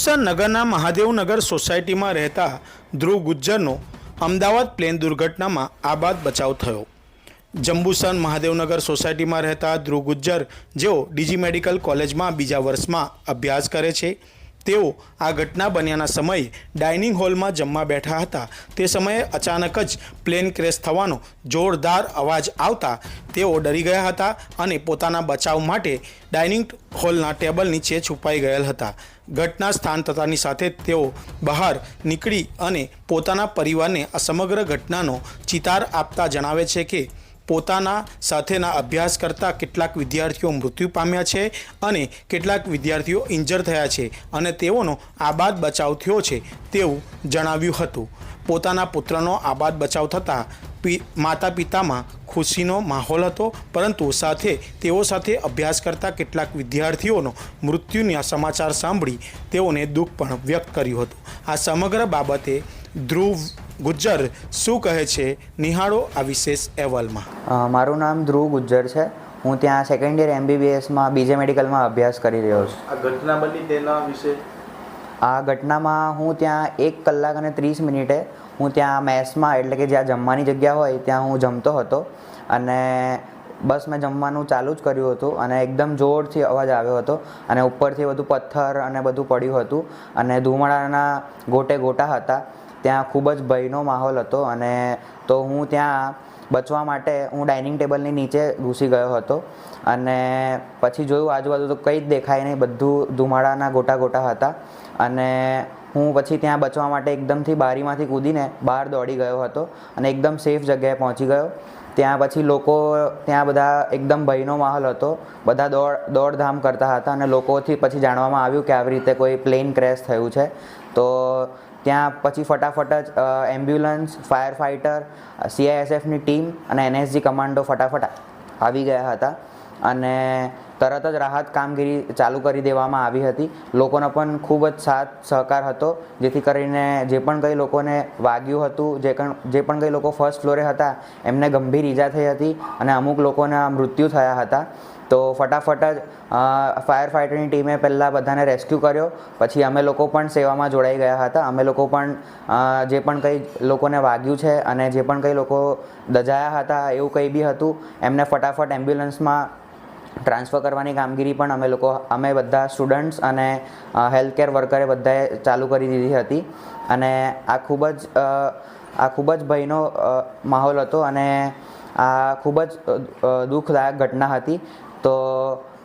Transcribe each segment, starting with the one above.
જંબુસર નગરના મહાદેવનગર સોસાયટીમાં રહેતા ધ્રુવ ગુજ્જરનો અમદાવાદ પ્લેન દુર્ઘટનામાં આબાદ બચાવ થયો. જંબુસન મહાદેવનગર સોસાયટીમાં રહેતા ધ્રુવ ગુજ્જર જેઓ ડીજી મેડિકલ કોલેજમાં બીજા વર્ષમાં અભ્યાસ કરે છે. તેઓ આ ઘટના બન્યાના સમયે ડાઇનિંગ હોલમાં જમવા બેઠા હતા. તે સમયે અચાનક જ પ્લેન ક્રેશ થવાનો જોરદાર અવાજ આવતા તેઓ ડરી ગયા હતા અને પોતાના બચાવ માટે ડાઇનિંગ હોલના ટેબલ નીચે છુપાઈ ગયેલ હતા. ઘટના સ્થાન થતાની સાથે તેઓ બહાર નીકળી અને પોતાના પરિવારને આ સમગ્ર ઘટનાનો ચિતાર આપતા જણાવે છે કે પોતાના સાથેના અભ્યાસ કરતા કેટલાક વિદ્યાર્થીઓ મૃત્યુ પામ્યા છે અને કેટલાક વિદ્યાર્થીઓ ઇન્જર થયા છે અને તેઓનો આબાદ બચાવ થયો છે તેવું જણાવ્યું હતું. પોતાના પુત્રનો આબાદ બચાવ થતાં માતા પિતામાં ખુશીનો માહોલ હતો, પરંતુ સાથે તેઓ સાથે અભ્યાસ કરતા કેટલાક વિદ્યાર્થીઓનો મૃત્યુના સમાચાર સાંભળી તેઓને દુઃખ પણ વ્યક્ત કર્યું હતું. આ સમગ્ર બાબતે ધ્રુવ ગુજ્જર શું કહે છે? નિહાળો આ વિશેષ અહેવાલમાં. મારું નામ ધ્રુવ ગુજ્જર છે. હું ત્યાં સેકન્ડ યર એમબીબીએસમાં બીજે મેડિકલમાં અભ્યાસ કરી રહ્યો છું. આ ઘટના બની તેના વિશે? આ ઘટનામાં હું ત્યાં એક કલાક અને ત્રીસ મિનિટે હું ત્યાં મેસમાં એટલે કે જ્યાં જમવાની જગ્યા હોય ત્યાં હું જમતો હતો. અને બસ મેં જમવાનું ચાલુ જ કર્યું હતું અને એકદમ જોરથી અવાજ આવ્યો હતો. અને ઉપરથી બધું પથ્થર અને બધું પડ્યું હતું. અને ધુમાડાના ગોટે ગોટા હતા. ત્યાં ખૂબ જ ભયનો માહોલ હતો અને તો હું ત્યાં બચવા માટે હું ડાઇનિંગ ટેબલની નીચે ઘૂસી ગયો હતો અને પછી જોયું આજુબાજુ તો કંઈ જ દેખાય નહીં, બધું ધુમાડાના ગોટા ગોટા હતા અને હું પછી ત્યાં બચવા માટે એકદમથી બારીમાંથી કૂદીને બહાર દોડી ગયો હતો અને એકદમ સેફ જગ્યાએ પહોંચી ગયો. ત્યાં પછી લોકો, ત્યાં બધા એકદમ ભયનો માહોલ હતો, બધા દોડ, દોડધામ કરતા હતા અને લોકોથી પછી જાણવામાં આવ્યું કે આવી રીતે કોઈ પ્લેન ક્રેશ થયું છે. તો ત્યાં પછી ફટાફટ જ એમ્બ્યુલન્સ ફાયર ફાઇટર સીઆઈએસએફની ટીમ અને એનએસજી કમાન્ડો ફટાફટ આવી ગયા હતા. અને તરત જ રાહત કામગીરી ચાલુ કરી દેવામાં આવી હતી. લોકોનો પણ ખૂબ જ સાથ સહકાર હતો, જેથી કરીને જે પણ કંઈ લોકોને વાગ્યું હતું, જે જે પણ કંઈ લોકો ફર્સ્ટ ફ્લોરે હતા, એમને ગંભીર ઈજા થઈ હતી અને અમુક લોકોના મૃત્યુ થયા હતા. તો ફટાફટ જ ફાયર ફાઇટરની ટીમે પહેલાં બધાને રેસ્ક્યુ કર્યો. પછી અમે લોકો પણ સેવામાં જોડાઈ ગયા હતા. અમે લોકો પણ જે પણ કંઈ લોકોને વાગ્યું છે અને જે પણ કંઈ લોકો દજાયા હતા એવું કંઈ બી હતું, એમને ફટાફટ એમ્બ્યુલન્સમાં ટ્રાન્સફર કરવાની કામગીરી પણ અમે લોકો, અમે બધા સ્ટુડન્ટ્સ અને હેલ્થ કેર વર્કરે બધાએ ચાલુ કરી દીધી હતી. અને આ ખૂબ જ આ ખૂબ જ ભયનો માહોલ હતો અને આ ખૂબ જ દુઃખદાયક ઘટના હતી. તો,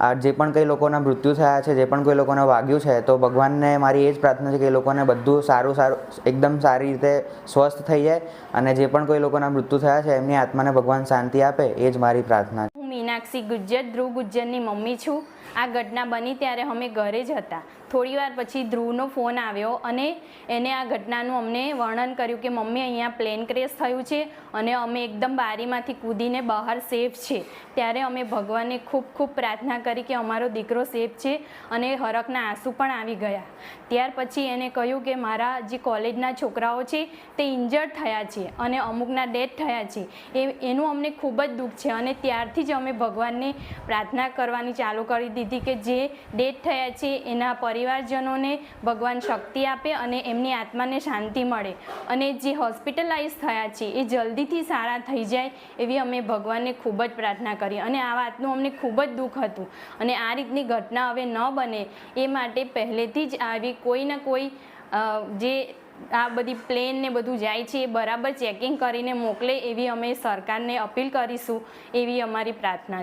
આ જે પણ કંઈ લોકોના મૃત્યુ થયા છે, જે પણ કોઈ લોકોને વાગ્યું છે, તો ભગવાનને મારી એ જ પ્રાર્થના છે કે એ લોકોને બધું સારું સારું, એકદમ સારી રીતે સ્વસ્થ થઈ જાય અને જે પણ કોઈ લોકોના મૃત્યુ થયા છે, એમની આત્માને ભગવાન શાંતિ આપે એ જ મારી પ્રાર્થના છે. મીનાક્ષી ગુજ્જર ધ્રુવ ગુજ્જરની મમ્મી છું. આ ઘટના બની ત્યારે અમે ઘરે જ હતા. થોડી વાર પછી ધ્રુવનો ફોન આવ્યો અને એને આ ઘટનાનું અમને વર્ણન કર્યું કે મમ્મી, અહીંયા પ્લેન ક્રેશ થયું છે અને અમે એકદમ બારીમાંથી કૂદીને બહાર સેફ છે. ત્યારે અમે ભગવાનને ખૂબ ખૂબ પ્રાર્થના કરી કે અમારો દીકરો સેફ છે અને હરકના આંસુ પણ આવી ગયા. ત્યાર પછી એને કહ્યું કે મારા જે કોલેજના છોકરાઓ છે તે ઇન્જર્ડ થયા છે અને અમુકના ડેથ થયા છે. એ, એનું અમને ખૂબ જ દુઃખ છે અને ત્યારથી જ અમે ભગવાનને પ્રાર્થના કરવાની ચાલુ કરી દીધી. કે જે ડેથ થયા છે, એના પરિવારજનોને ભગવાન શક્તિ આપે અને એમની આત્માને શાંતિ મળે. અને જે હોસ્પિટલાઇઝ થયા છે, એ જલ્દીથી સારા થઈ જાય એવી અમે ભગવાનને ખૂબ જ પ્રાર્થના કરી અને આ વાતનું અમને ખૂબ જ દુઃખ હતું. અને આ રીતની ઘટના હવે ન બને એ માટે પહેલેથી જ આવી કોઈ ને કોઈ જે આ બધી પ્લેન ને બધું જાય છે, એ બરાબર ચેકિંગ કરીને મોકલે એવી અમે સરકારને અપીલ કરીશું એવી અમારી પ્રાર્થના